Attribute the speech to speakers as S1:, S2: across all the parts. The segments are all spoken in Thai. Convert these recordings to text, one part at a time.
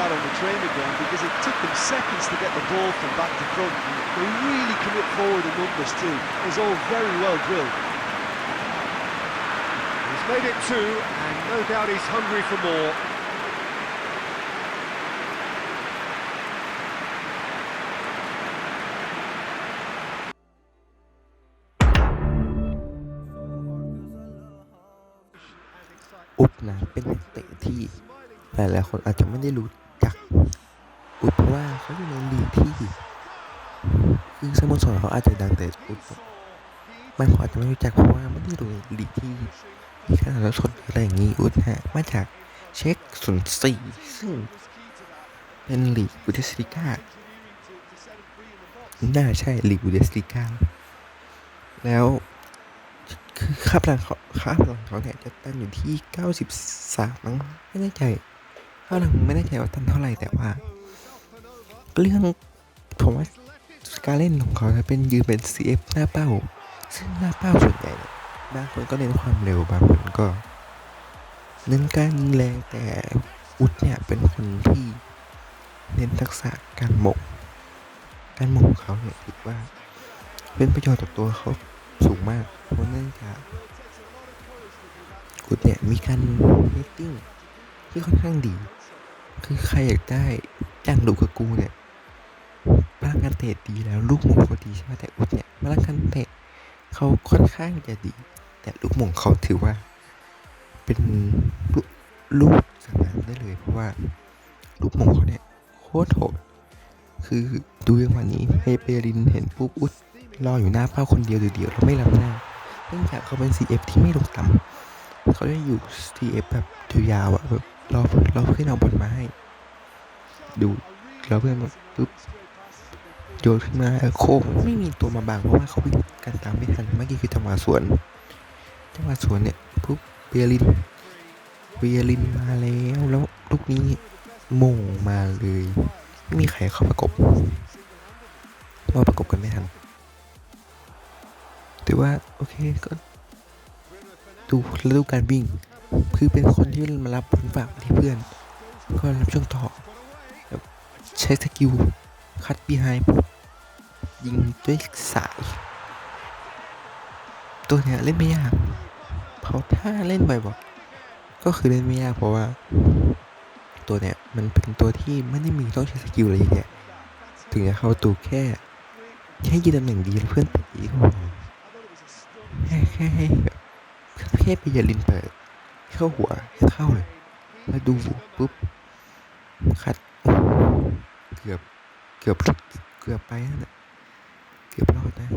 S1: that on the training ground because it took them seconds to get the ball from back to front. They really commit forward in numbers too. It's all very well drilled.
S2: He's made it two, and no doubt he's hungry for more.
S3: อุดนะเป็นนักเตะที่หลายๆคนอาจจะไม่ได้รู้ จักอุดเพราะว่าเขาอยู่ในลีกที่คือสโมสรเขาอาจจะดังแต่อุดบางคนอาจจะไม่รู้จักเพราะว่าไม่ได้ดูลีกที่มีการถ่ายทอดสดอะไรอย่างนี้อุดฮะมาจากเช็คศูนย์สี่ซึ่งเป็นลีกบูเดสลิก้าน่าใช่ลีกบูเดสลิก้าแล้วคือค่าพลังเขาค่าพลังเขาเนี่ยจะตั้งอยู่ที่ 93มั้งไม่แน่ใจาพลังไม่แน่ใจว่าตั้งเท่าไหร่แต่ว่า เรื่องผมว่าการเล่นของเขาจะเป็นยืนเป็น CF หน้าเป้า ซึ่งหน้าเป้าส่วนใหญ่บางคนก็เน้นความเร็วบางคนก็เน้นการยิงแรงแต่อุดเนี่ยเป็นคนที่เน้นทักษะการหมก การหมกของเขาเนี่ยถือว่า เป็นประโยชน์ต่อตัวเขาสูงมากเพราะเนื่องจากอุดเนี่ยมีการเมตติ้งที่ค่อนข้างดี คือใครอยากได้อย่างลูกากูเนี่ยพลังการเตะดีแล้วลูกหมงเขาดีใช่ไหมแต่อุดเนี่ยพลังการเตะเขาค่อนข้างจะดี แต่ลูกหมงเขาถือว่า เป็นลูกลูกสังหารได้เลย เพราะว่าลูกหมงเขาเนี่ยโคตรโหดคือดูอย่างวันนี้เฮเปรินเห็นปุ๊บอุดรออยู่หน้าเป้าคนเดียวเดียวแล้วไม่รับหน้าเนื่องจากเขาเป็น CF ที่ไม่ลงต่ำเขาจะอยู่ CF แบบยาวๆอะแบบ รอรอเพื่อนเอาบอลมาให้ดูแล้วเพื่อนปุ๊บโยนขึ้นมาโค้งไม่มีตัวมาบังเพราะว่าเขาวิ่งกันตามไม่ทันเมื่อกี้คือจังหวะสวนจังหวะสวนเนี่ยปุ๊บเบียรินเบียรินมาแล้วแล้วลูกนี้โมงมาเลยไม่มีใครเข้าประกบเราประกบกันไม่ทันถือว่าโอเคก็ดูแล้วดูการวิ่ง คือเป็นคนที่มารับบอลฝากที่เพื่อน ก็รับช่วงต่อใช้สกิลคัดบีไฮยิงด้วยสาย ตัวเนี้ยเล่นไม่ยากเพราะถ้าเล่นบ่อยๆก็คือเล่นไม่ยากเพราะว่า ตัวเนี้ยมันเป็นตัวที่ไม่ได้มีต้องใช้สกิลอะไรเงี้ยถึงจะเข้าตัวแค่แค่ยืนตำแหน่งดีแล้วเพื่อนตีก็พอแค่แค่แค่ไปย่าลินเปิด เข้าหัวให้เข้าเลยแล้วดูปุ๊บคัดเกือบเกือบหลุดเกือบไปนั่นแหละเกือบรอดนะ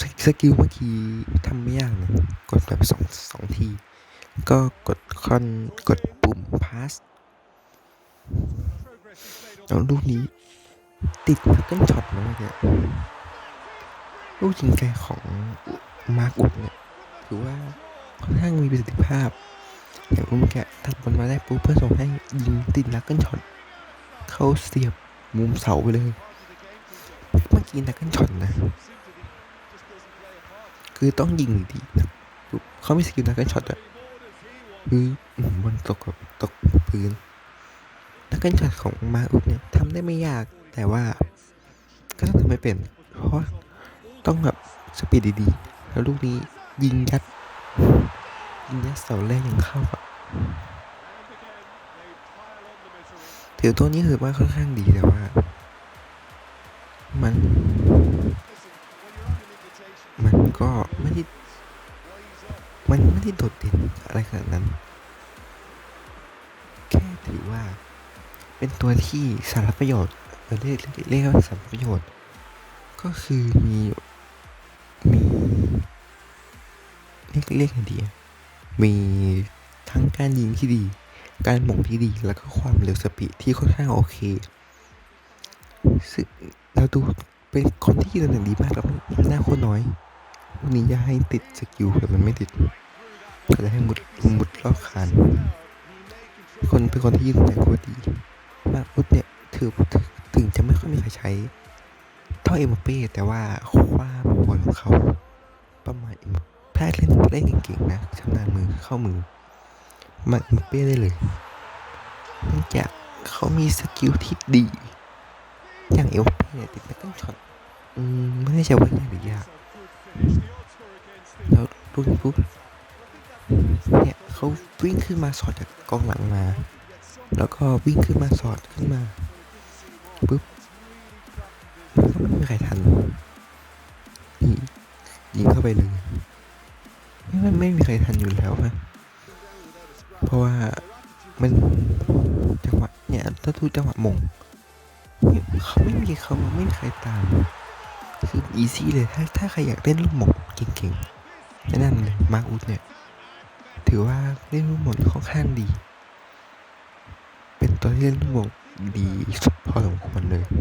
S3: สสกิลเมื่อกี้ทำไม่ยากนะกดแบบสองสองที ก็กดคอนกดปุ่มพาสแล้วลูกนี้ ติดนักเกิลช็อตนะเมื่อกี้ลูกยิงไกลของมาร์กุดเนี่ยถือว่า ค่อนข้างมีประสิทธิภาพ อย่างอุ้มแกะตัดบอลมาได้ปุ๊บเพื่อส่งให้ยิงติดนักเกิลช็อตเข้าเสียบมุมเสาไปเลย เมื่อกี้นักเกิลช็อตนะ คือต้องยิงดีนะเขาไมีสกิลนักเกิลช็อตอะคืออื้อหือบอลตกกับตกพื้นนักเกิลช็อตของมาอุบเนี่ยทำได้ไม่ยากแต่ว่า ก็ต้องทำไม่เป็น เพราะต้องแบบสปีดดีๆ แล้วลูกนี้ยิงยัด ยิงยัดเสาแรกยังเข้าอะถือตัวนี้ถือว่าค่อนข้างดีแต่ว่า มัน มันก็ไม่ได้มันไม่ได้โดดเด่นอะไรขนาดนั้น แค่ถือว่าเป็นตัวที่สารประโยชน์เออเรียกเรียกเรียกว่าสารประโยชน์ ก็คือมี เรียกเรียกไงดีมีทั้งการยิงที่ดี การหม่งที่ดี แล้วก็ความเร็วสปีดที่ค่อนข้างโอเคซึ่งเราดูเป็นคนที่ยืนตำแหน่งดีมากแล้วหน้าโคตรน้อยวันนี้จะให้ติดสกิลแต่มันไม่ติดก็จะให้มุดมุดรอบคานคนเป็นคนที่ยืนตำแหน่งโคตรดีมากพุดเนี่ยถือถึงถึงจะไม่ค่อยมีใครใช้เท่าเอ็มเป้แต่ว่าความบอลของเขาประมาณเอ็ม แพทย์เล่นเล่นเก่งๆนะชำนาญมือเข้ามือมาเอ็มบัปเป้ได้เลยเนื่องจากเขามีสกิลที่ดี อย่างเอลเป้เนี่ยติดแบ็คกิ้งช็อตอืมไม่แน่ใจว่ายากหรือยากแล้วลูกนี้ปุ๊บเนี่ยเขาวิ่งขึ้นมาสอดจากกองหลังมา แล้วก็วิ่งขึ้นมาสอดขึ้นมาปุ๊บก็ไม่มีใครทันยิงเข้าไปเลย ไม่ไม่ไม่มีใครทันอยู่แล้วนะเพราะว่ามันจังหวะเนี่ยถ้าดูจังหวะมงเขาไม่มีเขาไม่มีใครตามคืออีซี่เลยถ้าถ้าใครอยากเล่นลูกหมงเก่งๆแนะนำเลยมาร์คอุดเนี่ย ถือว่าเล่นลูกหมงค่อนข้างดี เป็นตัวที่เล่นลูกหมงดีพอสมควรเลย